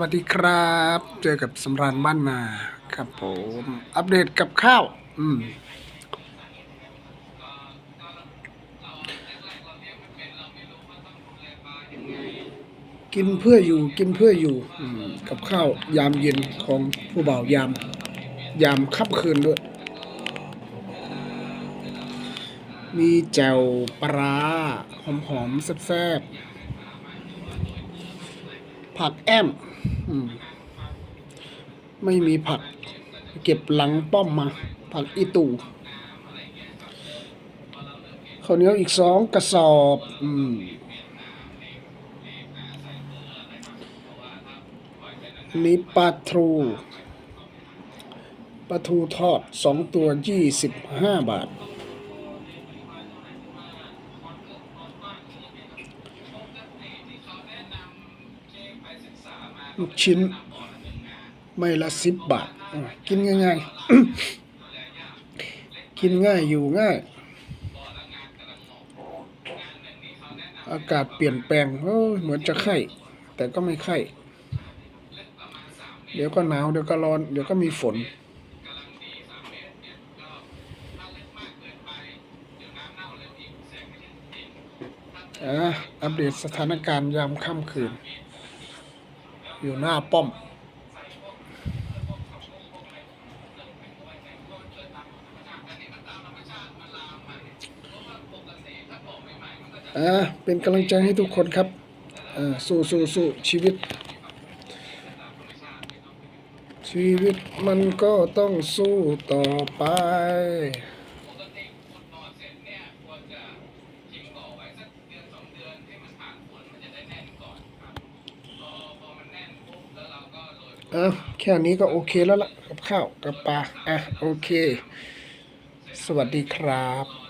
วัสดีครับ เจอกับสำรานบ้านนาครับผม อัปเดตกับข้าว อืม กินเพื่ออยู่ กินเพื่ออยู่อืมกับข้าวยามเย็นของผู้บ่าวยาม ยามค่ำคืนด้วย มีแจ่วปลาร้าหอมๆแซ่บๆ ผักแอมอืมไม่มีผัก เก็บหลังป้อมมา ผักอีตู่ข้าวเหนียวอีกสองกระสอบอืมอันนี้ปลาทูปลาทูทอดสองตัวยี่สิบห้าบาท ลูกชิ้นไม่ละสิบบาท กินง่ายๆ กินง่ายอยู่ง่าย อากาศเปลี่ยนแปลงเหมือนจะไข้ แต่ก็ไม่ไข้ เดี๋ยวก็หนาว เดี๋ยวก็ร้อน เดี๋ยวก็มีฝนอะอัปเดตสถานการณ์ยามค่ำคืน อยู่หน้าป้อม อ่า เป็นกำลังใจให้ทุกคนครับ อ่า สู้สู้สู้ชีวิต ชีวิตมันก็ต้องสู้ต่อไป อะแค่นี้ก็โอเคแล้วล่ะกับข้าวกับปลาอะโอเค สวัสดีครับ